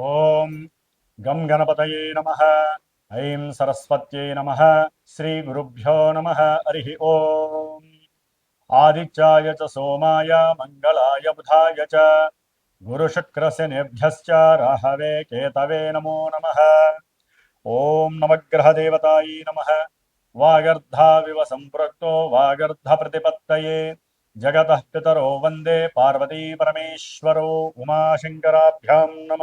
ఓం గం గణపతయే నమ ఐం సరస్వత్యై నమ శ్రీ గురుభ్యో నమ హరి ఓం ఆదిత్యాయ చ సోమాయ మంగళాయ బుధాయ చ గురుశుక్రశనిభ్యశ్చ రాహవే కేతవే నమో నమ ఓం నవగ్రహదేవతాయై నమ వాగర్ధావివ సంపృక్తో వాగర్ధ ప్రతిపత్తయే జగత పితరో వందే పార్వతీ పరమేశ్వరో ఉమాశంకరాభ్యాం నమ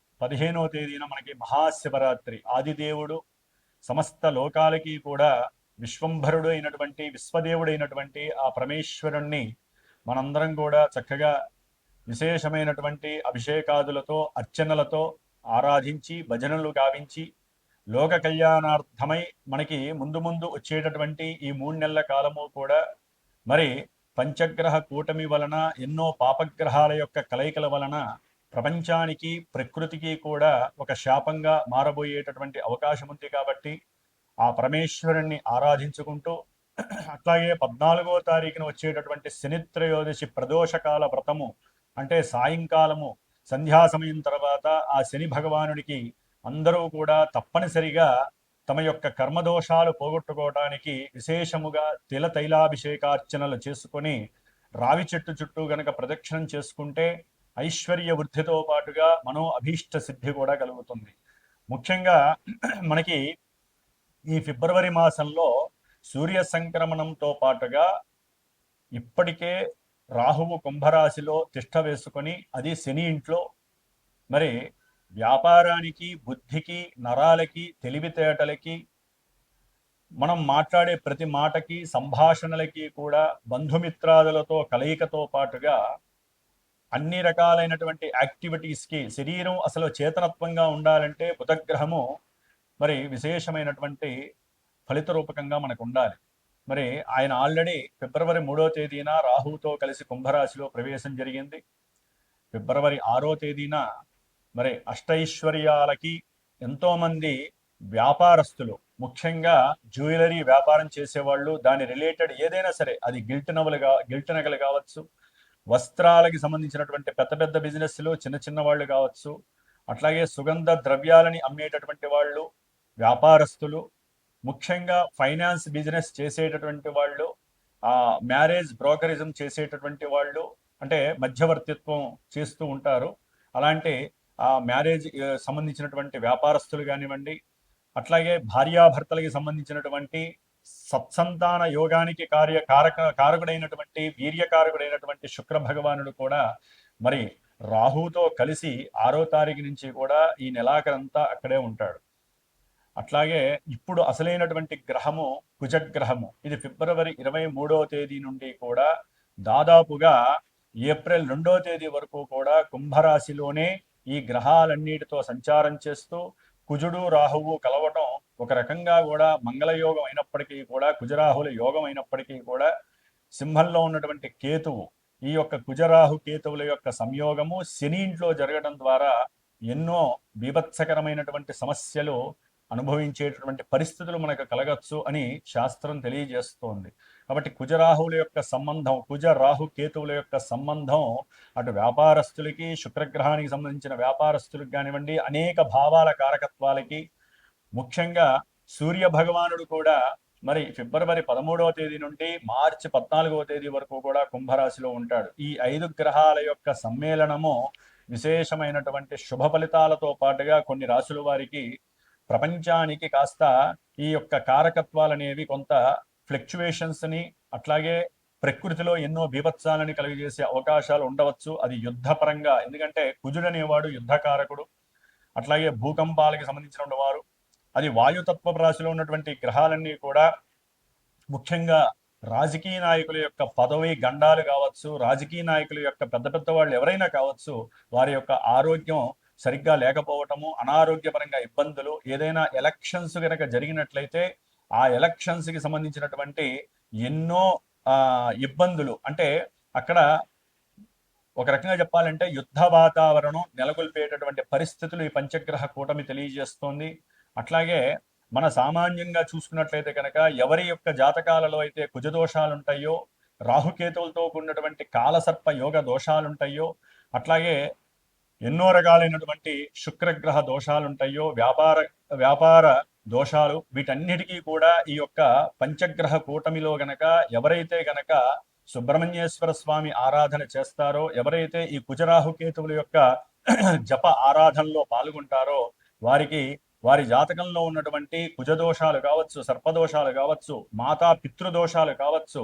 పదిహేనవ తేదీన మనకి మహాశివరాత్రి. ఆదిదేవుడు సమస్త లోకాలకి కూడా విశ్వంభరుడు అయినటువంటి విశ్వదేవుడైనటువంటి ఆ పరమేశ్వరుణ్ణి మనందరం కూడా చక్కగా విశేషమైనటువంటి అభిషేకాదులతో అర్చనలతో ఆరాధించి భజనలు గావించి లోక కళ్యాణార్థమై మనకి ముందు ముందు వచ్చేటటువంటి ఈ మూడు నెలల కాలము కూడా మరి పంచగ్రహ కూటమి వలన ఎన్నో పాపగ్రహాల యొక్క కలయికల వలన ప్రపంచానికి ప్రకృతికి కూడా ఒక శాపంగా మారబోయేటటువంటి అవకాశం ఉంది కాబట్టి ఆ పరమేశ్వరుణ్ణి ఆరాధించుకుంటూ అట్లాగే పద్నాలుగో తారీఖున వచ్చేటటువంటి శనిత్రయోదశి ప్రదోషకాల వ్రతము అంటే సాయంకాలము సంధ్యా సమయం తర్వాత ఆ శని భగవానుడికి అందరూ కూడా తప్పనిసరిగా తమ యొక్క కర్మదోషాలు పోగొట్టుకోవడానికి విశేషముగా తిల తైలాభిషేకార్చనలు చేసుకొని రావి చెట్టు చుట్టూ గనక ప్రదక్షిణం చేసుకుంటే ఐశ్వర్య వృద్ధితో పాటుగా మనో అభీష్ట సిద్ధి కూడా కలుగుతుంది. ముఖ్యంగా మనకి ఈ ఫిబ్రవరి మాసంలో సూర్య సంక్రమణంతో పాటుగా ఇప్పటికే రాహువు కుంభరాశిలో తిష్ట వేసుకొని అది శని ఇంట్లో. మరి వ్యాపారానికి బుద్ధికి నరాలకి తెలివితేటలకి మనం మాట్లాడే ప్రతి మాటకి సంభాషణలకి కూడా బంధుమిత్రాదులతో కలయికతో పాటుగా అన్ని రకాలైనటువంటి యాక్టివిటీస్కి శరీరం అసలు చేతనత్వంగా ఉండాలంటే బుధగ్రహము మరి విశేషమైనటువంటి ఫలిత రూపకంగా మనకు ఉండాలి మరి ఆయన ఆల్రెడీ ఫిబ్రవరి మూడో తేదీన రాహుతో కలిసి కుంభరాశిలో ప్రవేశం జరిగింది. ఫిబ్రవరి ఆరో తేదీన మరి అష్టైశ్వర్యాలకి ఎంతోమంది వ్యాపారస్తులు ముఖ్యంగా జ్యువెలరీ వ్యాపారం చేసేవాళ్ళు దాని రిలేటెడ్ ఏదైనా సరే అది గిల్ట్ నవలుగా గిల్ట్ నగలు కావచ్చు వస్త్రాలకి సంబంధించినటువంటి పెద్ద పెద్ద బిజినెస్లు చిన్న చిన్న వాళ్ళు కావచ్చు అట్లాగే సుగంధ ద్రవ్యాలని అమ్మేటటువంటి వాళ్ళు వ్యాపారస్తులు ముఖ్యంగా ఫైనాన్స్ బిజినెస్ చేసేటటువంటి వాళ్ళు ఆ మ్యారేజ్ బ్రోకరిజం చేసేటటువంటి వాళ్ళు అంటే మధ్యవర్తిత్వం చేస్తూ ఉంటారు. అలాంటి ఆ మ్యారేజ్ సంబంధించినటువంటి వ్యాపారస్తులు కానివ్వండి అట్లాగే భార్యాభర్తలకి సంబంధించినటువంటి సత్సంతాన యోగానికి కార్య కారక కారకుడైనటువంటి వీర్యకారకుడైనటువంటి శుక్ర భగవానుడు కూడా మరి రాహుతో కలిసి ఆరో తారీఖు నుంచి కూడా ఈ నెలాఖరంతా అక్కడే ఉంటాడు. అట్లాగే ఇప్పుడు అసలైనటువంటి గ్రహము కుజగ్రహము. ఇది ఫిబ్రవరి ఇరవై మూడవ తేదీ నుండి కూడా దాదాపుగా ఏప్రిల్ రెండో తేదీ వరకు కూడా కుంభరాశిలోనే ఈ గ్రహాలన్నిటితో సంచారం చేస్తూ కుజుడు రాహువు కలవటం ఒక రకంగా కూడా మంగళయోగం అయినప్పటికీ కూడా కుజరాహుల యోగం అయినప్పటికీ కూడా సింహంలో ఉన్నటువంటి కేతువు ఈ యొక్క కుజరాహు కేతువుల యొక్క సంయోగము శని ఇంట్లో జరగడం ద్వారా ఎన్నో బీభత్సకరమైనటువంటి సమస్యలు అనుభవించేటటువంటి పరిస్థితులు మనకు కలగచ్చు అని శాస్త్రం తెలియజేస్తోంది. కాబట్టి కుజరాహువుల యొక్క సంబంధం కుజ రాహు కేతువుల యొక్క సంబంధం అటు వ్యాపారస్తులకి శుక్రగ్రహానికి సంబంధించిన వ్యాపారస్తులకు కానివ్వండి అనేక భావాల కారకత్వాలకి ముఖ్యంగా సూర్య భగవానుడు కూడా మరి ఫిబ్రవరి పదమూడవ తేదీ నుండి మార్చి పద్నాలుగవ తేదీ వరకు కూడా కుంభరాశిలో ఉంటాడు. ఈ ఐదు గ్రహాల యొక్క సమ్మేళనము విశేషమైనటువంటి శుభ ఫలితాలతో పాటుగా కొన్ని రాశుల వారికి ప్రపంచానికి కాస్త ఈ యొక్క కారకత్వాలు అనేవి కొంత ఫ్లక్చువేషన్స్ని అట్లాగే ప్రకృతిలో ఎన్నో బీభత్సాలని కలిగజేసే అవకాశాలు ఉండవచ్చు. అది యుద్ధపరంగా ఎందుకంటే కుజుడనేవాడు యుద్ధకారకుడు. అట్లాగే భూకంపాలకి సంబంధించిన వారు. అది వాయుతత్వ రాశిలో ఉన్నటువంటి గ్రహాలన్నీ కూడా ముఖ్యంగా రాజకీయ నాయకుల యొక్క పదవి గండాలు కావచ్చు రాజకీయ నాయకుల యొక్క పెద్ద పెద్ద వాళ్ళు ఎవరైనా కావచ్చు వారి యొక్క ఆరోగ్యం సరిగ్గా లేకపోవటము అనారోగ్యపరంగా ఇబ్బందులు ఏదైనా ఎలక్షన్స్ కనుక జరిగినట్లయితే ఆ ఎలక్షన్స్కి సంబంధించినటువంటి ఎన్నో ఇబ్బందులు. అంటే అక్కడ ఒక రకంగా చెప్పాలంటే యుద్ధ వాతావరణం నెలకొల్పేటటువంటి పరిస్థితులు ఈ పంచగ్రహ కూటమి తెలియజేస్తోంది. అట్లాగే మన సామాన్యంగా చూసుకున్నట్లయితే కనుక ఎవరి యొక్క జాతకాలలో అయితే కుజదోషాలు ఉంటాయో రాహుకేతువులతో కూడినటువంటి కాలసర్ప యోగ దోషాలుంటాయో అట్లాగే ఎన్నో రకాలైనటువంటి శుక్రగ్రహ దోషాలు ఉంటాయో వ్యాపార వ్యాపార దోషాలు వీటన్నిటికీ కూడా ఈ యొక్క పంచగ్రహ కూటమిలో గనక ఎవరైతే గనక సుబ్రహ్మణ్యేశ్వర స్వామి ఆరాధన చేస్తారో ఎవరైతే ఈ కుజరాహుకేతువుల యొక్క జప ఆరాధనలో పాల్గొంటారో వారికి వారి జాతకంలో ఉన్నటువంటి కుజదోషాలు కావచ్చు సర్పదోషాలు కావచ్చు మాతా పితృదోషాలు కావచ్చు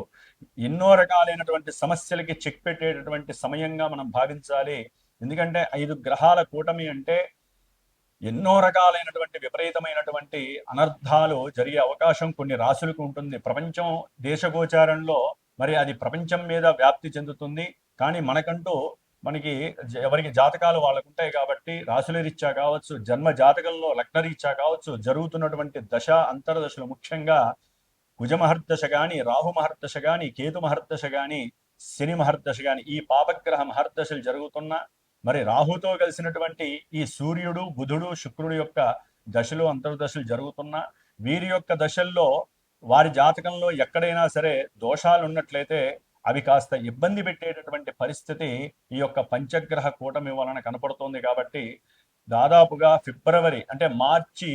ఎన్నో రకాలైనటువంటి సమస్యలకి చెక్ పెట్టేటటువంటి సమయంగా మనం భావించాలి. ఎందుకంటే ఐదు గ్రహాల కూటమి అంటే ఎన్నో రకాలైనటువంటి విపరీతమైనటువంటి అనర్థాలు జరిగే అవకాశం కొన్ని రాసులకు ఉంటుంది. ప్రపంచం దేశగోచారంలో మరి అది ప్రపంచం మీద వ్యాప్తి చెందుతుంది. కానీ మనకంటూ మనకి ఎవరికి జాతకాలు వాళ్ళకు ఉంటాయి కాబట్టి రాసుల రీత్యా కావచ్చు జన్మ జాతకంలో లగ్న రీత్యా కావచ్చు జరుగుతున్నటువంటి దశ అంతర్దశలు ముఖ్యంగా కుజమహర్దశ మహర్దశ గాని రాహు మహర్దశ గాని కేతు మహర్దశ కానీ శని మహర్దశ కానీ ఈ పాపగ్రహ మహర్దశలు జరుగుతున్న మరి రాహుతో కలిసినటువంటి ఈ సూర్యుడు బుధుడు శుక్రుడు యొక్క దశలు అంతర్దశలు జరుగుతున్న వీరి యొక్క దశల్లో వారి జాతకంలో ఎక్కడైనా సరే దోషాలు ఉన్నట్లయితే అవి కాస్త ఇబ్బంది పెట్టేటటువంటి పరిస్థితి ఈ యొక్క పంచగ్రహ కూటమి వలన కనపడుతోంది కాబట్టి దాదాపుగా ఫిబ్రవరి అంటే మార్చి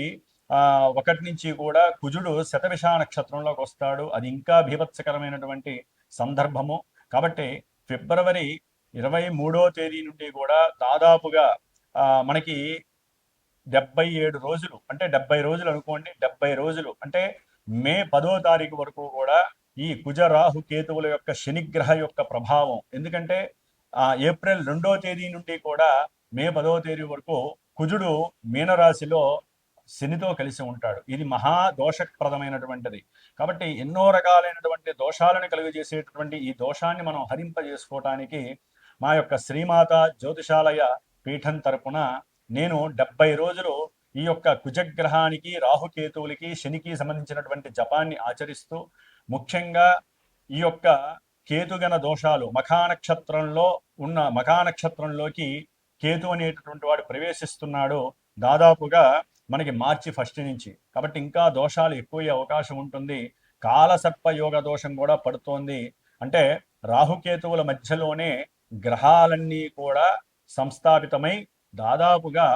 ఆ ఒకటి నుంచి కూడా కుజుడు శతవిష నక్షత్రంలోకి వస్తాడు. అది ఇంకా భీభత్సకరమైనటువంటి సందర్భము. కాబట్టి ఫిబ్రవరి ఇరవై మూడో తేదీ నుండి కూడా దాదాపుగా ఆ మనకి డెబ్బై ఏడు రోజులు అంటే డెబ్బై రోజులు అనుకోండి డెబ్బై రోజులు అంటే మే పదో తారీఖు వరకు కూడా ఈ కుజరాహు కేతువుల యొక్క శనిగ్రహ యొక్క ప్రభావం. ఎందుకంటే ఆ ఏప్రిల్ రెండో తేదీ నుండి కూడా మే పదో తేదీ వరకు కుజుడు మీనరాశిలో శనితో కలిసి ఉంటాడు. ఇది మహా దోషప్రదమైనటువంటిది. కాబట్టి ఎన్నో రకాలైనటువంటి దోషాలను కలుగజేసేటటువంటి ఈ దోషాన్ని మనం హరింపజేసుకోవటానికి మా యొక్క శ్రీమాత జ్యోతిషాలయ పీఠం తరపున నేను డెబ్బై రోజులు ఈ యొక్క కుజగ్రహానికి రాహుకేతువులకి శనికి సంబంధించినటువంటి జపాన్ని ఆచరిస్తూ ముఖ్యంగా ఈ యొక్క కేతుగణ దోషాలు మఖానక్షత్రంలో ఉన్న మఖానక్షత్రంలోకి కేతు అనేటటువంటి వాడు ప్రవేశిస్తున్నాడు దాదాపుగా మనకి మార్చి ఫస్ట్ నుంచి. కాబట్టి ఇంకా దోషాలు ఎక్కువ అవకాశం ఉంటుంది. కాలసర్ప యోగ దోషం కూడా పడుతోంది. అంటే రాహుకేతువుల మధ్యలోనే గ్రహాలన్నీ కూడా సంస్థాపితమై దాదాపుగా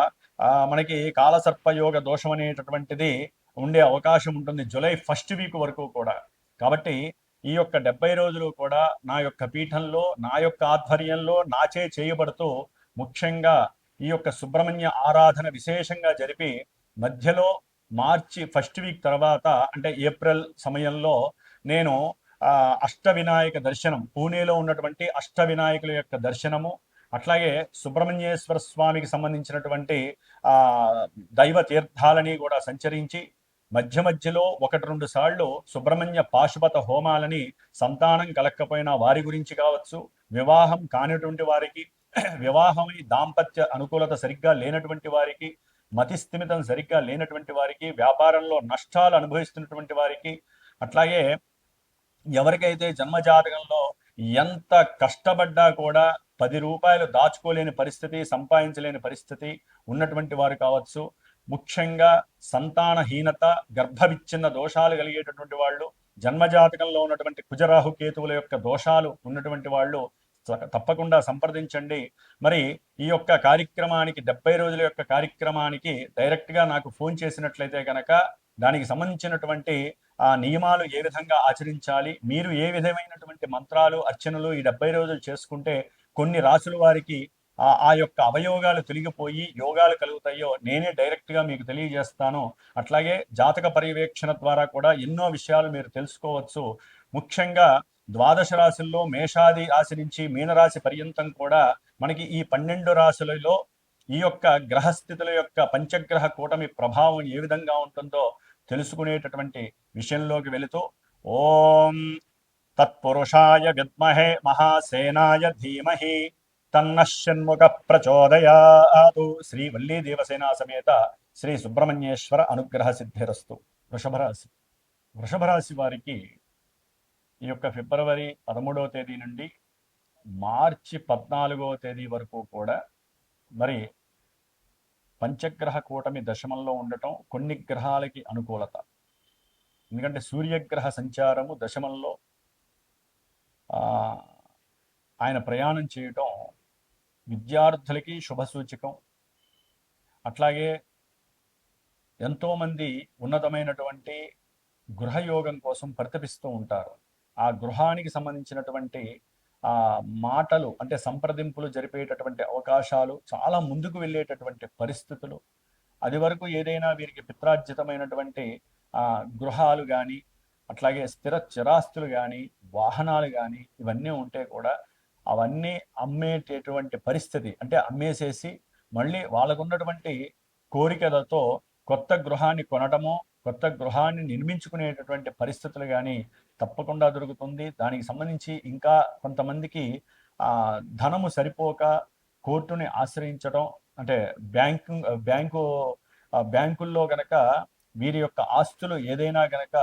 మనకి కాలసర్పయోగ దోషం అనేటటువంటిది ఉండే అవకాశం ఉంటుంది జూలై ఫస్ట్ వీక్ వరకు కూడా. కాబట్టి ఈ యొక్క డెబ్బై రోజులు కూడా నా యొక్క పీఠంలో నా యొక్క ఆధ్వర్యంలో నాచే చేయబడుతూ ముఖ్యంగా ఈ యొక్క సుబ్రహ్మణ్య ఆరాధన విశేషంగా జరిపి మధ్యలో మార్చి ఫస్ట్ వీక్ తర్వాత అంటే ఏప్రిల్ సమయంలో నేను అష్ట వినాయక దర్శనం పూణేలో ఉన్నటువంటి అష్ట వినాయకుల యొక్క దర్శనము అట్లాగే సుబ్రహ్మణ్యేశ్వర స్వామికి సంబంధించినటువంటి ఆ దైవ తీర్థాలని కూడా సంచరించి మధ్య మధ్యలో ఒకటి రెండు సార్లు సుబ్రహ్మణ్య పాశుపత హోమాలని సంతానం కలక్కపోయినా వారి గురించి కావచ్చు వివాహం కానిటువంటి వారికి వివాహమై దాంపత్య అనుకూలత సరిగ్గా లేనటువంటి వారికి మతిస్థిమితం సరిగ్గా లేనటువంటి వారికి వ్యాపారంలో నష్టాలు అనుభవిస్తున్నటువంటి వారికి అట్లాగే ఎవరికైతే జన్మజాతకంలో ఎంత కష్టపడ్డా కూడా పది రూపాయలు దాచుకోలేని పరిస్థితి సంపాదించలేని పరిస్థితి ఉన్నటువంటి వారు కావచ్చు. ముఖ్యంగా సంతానహీనత గర్భవిచ్ఛిన్న దోషాలు కలిగేటటువంటి వాళ్ళు జన్మజాతకంలో ఉన్నటువంటి కుజరాహు కేతువుల యొక్క దోషాలు ఉన్నటువంటి వాళ్ళు తప్పకుండా సంప్రదించండి. మరి ఈ యొక్క కార్యక్రమానికి డెబ్బై రోజుల యొక్క కార్యక్రమానికి డైరెక్ట్గా నాకు ఫోన్ చేసినట్లయితే కనుక దానికి సంబంధించినటువంటి ఆ నియమాలు ఏ విధంగా ఆచరించాలి మీరు ఏ విధమైనటువంటి మంత్రాలు అర్చనలు ఈ డెబ్బై రోజులు చేసుకుంటే కొన్ని రాసుల వారికి ఆ యొక్క అవయోగాలు తొలగిపోయి యోగాలు కలుగుతాయో నేనే డైరెక్ట్గా మీకు తెలియజేస్తాను. అట్లాగే జాతక పర్యవేక్షణ ద్వారా కూడా ఎన్నో విషయాలు మీరు తెలుసుకోవచ్చు. ముఖ్యంగా ద్వాదశ రాశుల్లో మేషాది రాశి నుంచి మీనరాశి పర్యంతం కూడా మనకి ఈ పన్నెండు రాశులలో ఈ యొక్క గ్రహస్థితుల యొక్క పంచగ్రహ కూటమి ప్రభావం ఏ విధంగా ఉంటుందో తెలుసుకునేటటువంటి విషయంలోకి వెళుతూ ఓం తత్పురుషాయ విద్మహే మహాసేనాయ ధీమహి తన్న షణ్ముఖ ప్రచోదయాతు. శ్రీ వల్లీ దేవసేనా సమేత శ్రీ సుబ్రహ్మణ్యేశ్వర అనుగ్రహ సిద్ధిరస్తు. వృషభరాశి. వృషభరాశి వారికి ఈ యొక్క ఫిబ్రవరి పదమూడవ తేదీ నుండి మార్చి పద్నాలుగవ తేదీ వరకు కూడా మరి పంచగ్రహ కూటమి దశమంలో ఉండటం కొన్ని గ్రహాలకి అనుకూలత. ఎందుకంటే సూర్యగ్రహ సంచారము దశమంలో ఆ, ఆయన ప్రయాణం చేయటం విద్యార్థులకి శుభ సూచకం అట్లాగే ఎంతోమంది ఉన్నతమైనటువంటి గృహయోగం కోసం పరితపిస్తూ ఉంటారు. ఆ గృహానికి సంబంధించినటువంటి ఆ మాటలు అంటే సంప్రదింపులు జరిపేటటువంటి అవకాశాలు చాలా ముందుకు వెళ్ళేటటువంటి పరిస్థితులు అది వరకు ఏదైనా వీరికి పిత్రార్జితమైనటువంటి ఆ గృహాలు కానీ అట్లాగే స్థిర చిరాస్తులు కానీ వాహనాలు కానీ ఇవన్నీ ఉంటే కూడా అవన్నీ అమ్మేటటువంటి పరిస్థితి. అంటే అమ్మేసేసి మళ్ళీ వాళ్ళకున్నటువంటి కోరికలతో కొత్త గృహాన్ని కొనటమో కొత్త గృహాన్ని నిర్మించుకునేటటువంటి పరిస్థితులు కానీ తప్పకుండా దొరుకుతుంది. దానికి సంబంధించి ఇంకా కొంతమందికి ఆ ధనము సరిపోక కోర్టుని ఆశ్రయించడం అంటే బ్యాంకు బ్యాంకు బ్యాంకుల్లో గనక వీరి యొక్క ఆస్తులు ఏదైనా గనక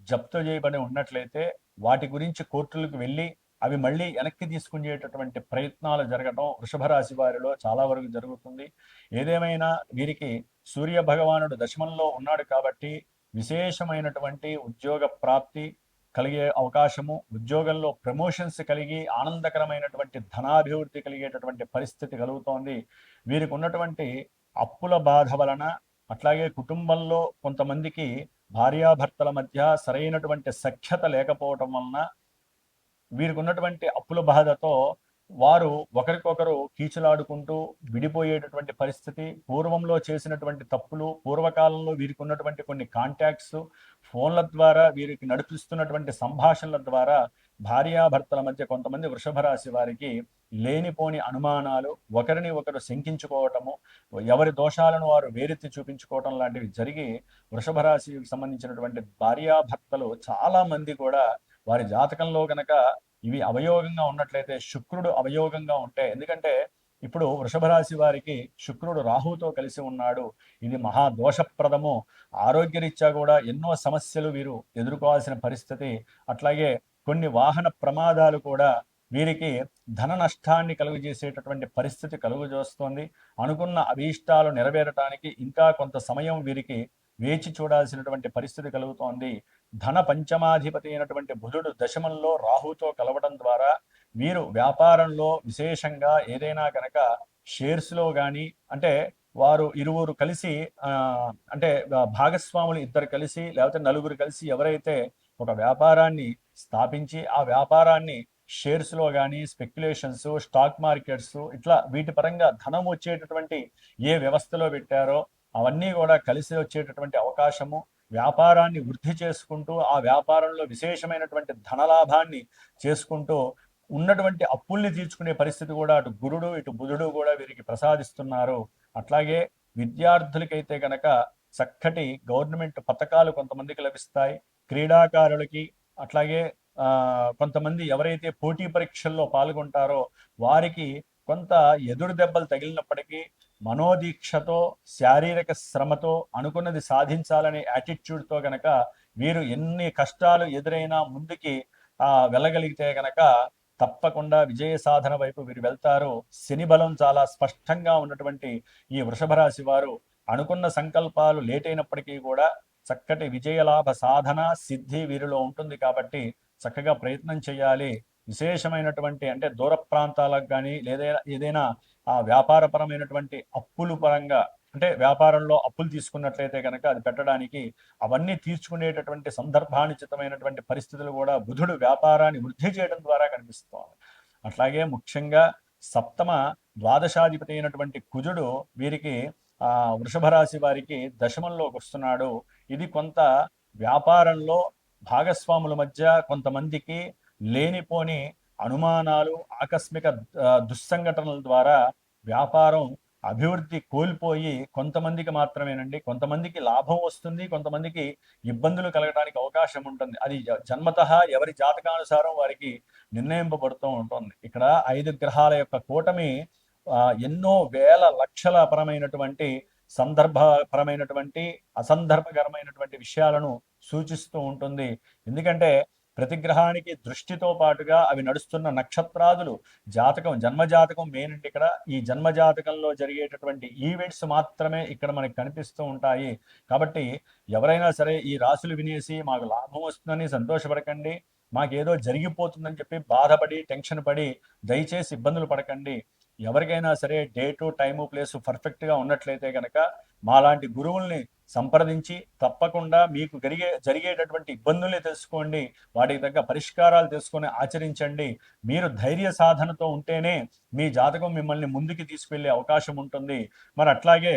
జప్తు చేయబడి ఉన్నట్లయితే వాటి గురించి కోర్టులకు వెళ్ళి అవి మళ్ళీ వెనక్కి తీసుకునేటటువంటి ప్రయత్నాలు జరగడం వృషభ రాశి వారిలో చాలా వరకు జరుగుతుంది. ఏదేమైనా వీరికి సూర్య భగవానుడు దశమంలో ఉన్నాడు కాబట్టి విశేషమైనటువంటి ఉద్యోగ ప్రాప్తి కలిగే అవకాశము ఉద్యోగంలో ప్రమోషన్స్ కలిగి ఆనందకరమైనటువంటి ధనాభివృద్ధి కలిగేటటువంటి పరిస్థితి కలుగుతోంది. వీరికి ఉన్నటువంటి అప్పుల బాధ వలన అట్లాగే కుటుంబంలో కొంతమందికి భార్యాభర్తల మధ్య సరైనటువంటి సఖ్యత లేకపోవటం వలన వీరికి ఉన్నటువంటి అప్పుల బాధతో వారు ఒకరికొకరు కీచులాడుకుంటూ విడిపోయేటటువంటి పరిస్థితి పూర్వంలో చేసినటువంటి తప్పులు పూర్వకాలంలో వీరికి ఉన్నటువంటి కొన్ని కాంటాక్ట్స్ ఫోన్ల ద్వారా వీరికి నడిపిస్తున్నటువంటి సంభాషణల ద్వారా భార్యాభర్తల మధ్య కొంతమంది వృషభ రాశి వారికి లేనిపోని అనుమానాలు ఒకరిని ఒకరు శంకించుకోవటము ఎవరి దోషాలను వారు వేరెత్తి చూపించుకోవటం లాంటివి జరిగి వృషభ రాశికి సంబంధించినటువంటి భార్యాభర్తలు చాలామంది కూడా వారి జాతకంలో కనుక ఇవి అవయోగంగా ఉన్నట్లయితే శుక్రుడు అవయోగంగా ఉంటే ఎందుకంటే ఇప్పుడు వృషభ రాశి వారికి శుక్రుడు రాహుతో కలిసి ఉన్నాడు. ఇది మహా దోషప్రదము. ఆరోగ్యరీత్యా కూడా ఎన్నో సమస్యలు వీరు ఎదుర్కోవాల్సిన పరిస్థితి. అట్లాగే కొన్ని వాహన ప్రమాదాలు కూడా వీరికి ధన నష్టాన్ని కలుగజేసేటటువంటి పరిస్థితి కలుగజేస్తోంది. అనుకున్న అభీష్టాలు నెరవేరటానికి ఇంకా కొంత సమయం వీరికి వేచి చూడాల్సినటువంటి పరిస్థితి కలుగుతోంది. ధన పంచమాధిపతి అయినటువంటి బుధుడు దశమంలో రాహుతో కలవడం ద్వారా వీరు వ్యాపారంలో విశేషంగా ఏదైనా కనుక షేర్స్లో కానీ అంటే వారు ఇరువురు కలిసి అంటే భాగస్వాములు ఇద్దరు కలిసి లేకపోతే నలుగురు కలిసి ఎవరైతే ఒక వ్యాపారాన్ని స్థాపించి ఆ వ్యాపారాన్ని షేర్స్లో కానీ స్పెక్యులేషన్స్ స్టాక్ మార్కెట్స్ ఇట్లా వీటి పరంగా ధనం వచ్చేటటువంటి ఏ వ్యవస్థలో పెట్టారో అవన్నీ కూడా కలిసి వచ్చేటటువంటి అవకాశము వ్యాపారాన్ని వృద్ధి చేసుకుంటూ ఆ వ్యాపారంలో విశేషమైనటువంటి ధనలాభాన్ని చేసుకుంటూ ఉన్నటువంటి అప్పుల్ని తీర్చుకునే పరిస్థితి కూడా అటు గురుడు ఇటు బుధుడు కూడా వీరికి ప్రసాదిస్తున్నారు. అట్లాగే విద్యార్థులకైతే గనక చక్కటి గవర్నమెంట్ పథకాలు కొంతమందికి లభిస్తాయి. క్రీడాకారులకి అట్లాగే ఆ కొంతమంది ఎవరైతే పోటీ పరీక్షల్లో పాల్గొంటారో వారికి కొంత ఎదురు దెబ్బలు తగిలినప్పటికీ మనోదీక్షతో శారీరక శ్రమతో అనుకున్నది సాధించాలనే యాటిట్యూడ్తో గనక వీరు ఎన్ని కష్టాలు ఎదురైనా ముందుకి వెళ్ళగలిగితే గనక తప్పకుండా విజయ సాధన వైపు వీరు వెళ్తారు. శని బలం చాలా స్పష్టంగా ఉన్నటువంటి ఈ వృషభ రాశి వారు అనుకున్న సంకల్పాలు లేట్ అయినప్పటికీ కూడా చక్కటి విజయలాభ సాధన సిద్ధి వీరిలో ఉంటుంది కాబట్టి చక్కగా ప్రయత్నం చేయాలి. విశేషమైనటువంటి అంటే దూర ప్రాంతాలకు కానీ లేదా ఏదైనా ఆ వ్యాపారపరమైనటువంటి అప్పులు పరంగా అంటే వ్యాపారంలో అప్పులు తీసుకున్నట్లయితే కనుక అది పెట్టడానికి అవన్నీ తీర్చుకునేటటువంటి సందర్భానుచితమైనటువంటి పరిస్థితులు కూడా బుధుడు వ్యాపారాన్ని వృద్ధి చేయడం ద్వారా కనిపిస్తోంది. అట్లాగే ముఖ్యంగా సప్తమ ద్వాదశాధిపతి అయినటువంటి కుజుడు వీరికి ఆ వృషభ రాశి వారికి దశమంలోకి వస్తున్నాడు. ఇది కొంత వ్యాపారంలో భాగస్వాముల మధ్య కొంతమందికి లేనిపోని అనుమానాలు ఆకస్మిక దుస్సంఘటనల ద్వారా వ్యాపారం అభివృద్ధి కోల్పోయి కొంతమందికి మాత్రమేనండి. కొంతమందికి లాభం వస్తుంది కొంతమందికి ఇబ్బందులు కలగడానికి అవకాశం ఉంటుంది. అది జన్మత ఎవరి జాతకానుసారం వారికి నిర్ణయింపబడుతూ ఉంటుంది. ఇక్కడ ఐదు గ్రహాల యొక్క కూటమి ఎన్నో వేల లక్షల పరమైనటువంటి సందర్భపరమైనటువంటి అసందర్భకరమైనటువంటి విషయాలను సూచిస్తూ ఉంటుంది. ఎందుకంటే ప్రతిగ్రహానికి దృష్టితో పాటుగా అవి నడుస్తున్న నక్షత్రాదులు జాతకం జన్మజాతకం మెయిన్ అంటే ఇక్కడ. ఈ జన్మజాతకంలో జరిగేటటువంటి ఈవెంట్స్ మాత్రమే ఇక్కడ మనకి కనిపిస్తూ ఉంటాయి. కాబట్టి ఎవరైనా సరే ఈ రాసులు వినేసి మాకు లాభం వస్తుందని సంతోషపడకండి. మాకేదో జరిగిపోతుందని చెప్పి బాధపడి టెన్షన్ పడి దయచేసి ఇబ్బందులు పడకండి. ఎవరికైనా సరే డేటు టైము ప్లేసు పర్ఫెక్ట్గా ఉన్నట్లయితే కనుక మాలాంటి గురువుల్ని సంప్రదించి తప్పకుండా మీకు జరిగే జరిగేటటువంటి ఇబ్బందుల్ని తెలుసుకోండి వాటికి తగ్గ పరిష్కారాలు తెలుసుకొని ఆచరించండి. మీరు ధైర్య సాధనతో ఉంటేనే మీ జాతకం మిమ్మల్ని ముందుకు తీసుకెళ్ళే అవకాశం ఉంటుంది. మరి అట్లాగే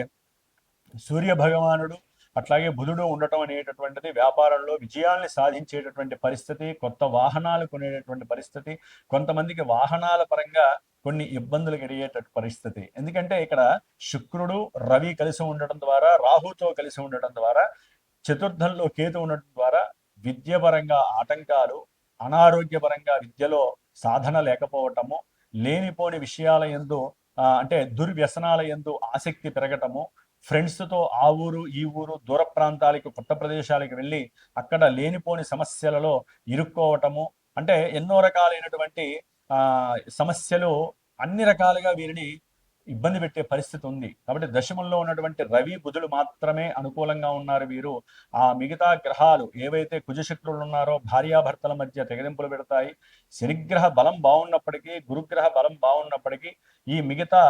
సూర్య భగవానుడు అట్లాగే బుధుడు ఉండటం అనేటటువంటిది వ్యాపారంలో విజయాల్ని సాధించేటటువంటి పరిస్థితి కొత్త వాహనాలు కొనేటటువంటి పరిస్థితి కొంతమందికి వాహనాల పరంగా కొన్ని ఇబ్బందులు కలిగేటటువంటి పరిస్థితి. ఎందుకంటే ఇక్కడ శుక్రుడు రవి కలిసి ఉండటం ద్వారా రాహుతో కలిసి ఉండటం ద్వారా చతుర్థంలో కేతు ఉండటం ద్వారా విద్యపరంగా ఆటంకాలు అనారోగ్యపరంగా విద్యలో సాధన లేకపోవటము లేనిపోని విషయాల ఎందు అంటే దుర్వ్యసనాల ఎందు ఆసక్తి పెరగటము ఫ్రెండ్స్తో ఆ ఊరు ఈ ఊరు దూర ప్రాంతాలకు కొత్త ప్రదేశాలకు వెళ్ళి అక్కడ లేనిపోని సమస్యలలో ఇరుక్కోవటము. అంటే ఎన్నో రకాలైనటువంటి సమస్యలు అన్ని రకాలుగా వీరిని ఇబ్బంది పెట్టే పరిస్థితి ఉంది. కాబట్టి దశమంలో ఉన్నటువంటి రవి బుధుడు మాత్రమే అనుకూలంగా ఉన్నారు వీరు. ఆ మిగతా గ్రహాలు ఏవైతే కుజశక్తులు ఉన్నారో భార్యాభర్తల మధ్య తెగదింపులు పెడతాయి. శనిగ్రహ బలం బాగున్నప్పటికీ గురుగ్రహ బలం బాగున్నప్పటికీ ఈ మిగతా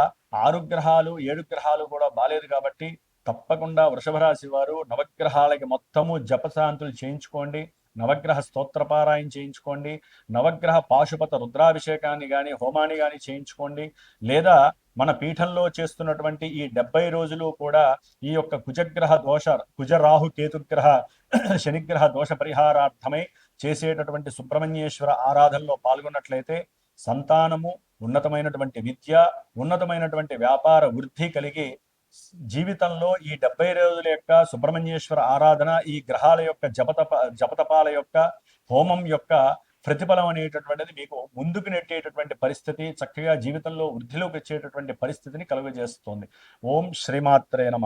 ఆరు గ్రహాలు ఏడు గ్రహాలు కూడా బాలేదు కాబట్టి తప్పకుండా వృషభ రాశి వారు నవగ్రహాలకి మొత్తము జపశాంతులు చేయించుకోండి. నవగ్రహ స్తోత్రపారాయణ చేయించుకోండి. నవగ్రహ పాశుపత రుద్రాభిషేకాన్ని కానీ హోమాన్ని కానీ చేయించుకోండి. లేదా మన పీఠంలో చేస్తున్నటువంటి ఈ డెబ్బై రోజులు కూడా ఈ యొక్క కుజగ్రహ దోష కుజరాహు కేతుగ్రహ శనిగ్రహ దోష పరిహారార్థమై చేసేటటువంటి సుబ్రహ్మణ్యేశ్వర ఆరాధనలో పాల్గొన్నట్లయితే సంతానము ఉన్నతమైనటువంటి విద్య ఉన్నతమైనటువంటి వ్యాపార వృద్ధి కలిగి జీవితంలో ఈ డెబ్బై రోజుల యొక్క సుబ్రహ్మణ్యేశ్వర ఆరాధన ఈ గ్రహాల యొక్క జపతప జపతపాల యొక్క హోమం యొక్క ప్రతిఫలం అనేటటువంటిది మీకు ముందుకు నెట్టేటటువంటి పరిస్థితి చక్కగా జీవితంలో వృద్ధిలోకి వచ్చేటటువంటి పరిస్థితిని కలుగజేస్తుంది. ఓం శ్రీమాత్రే నమ.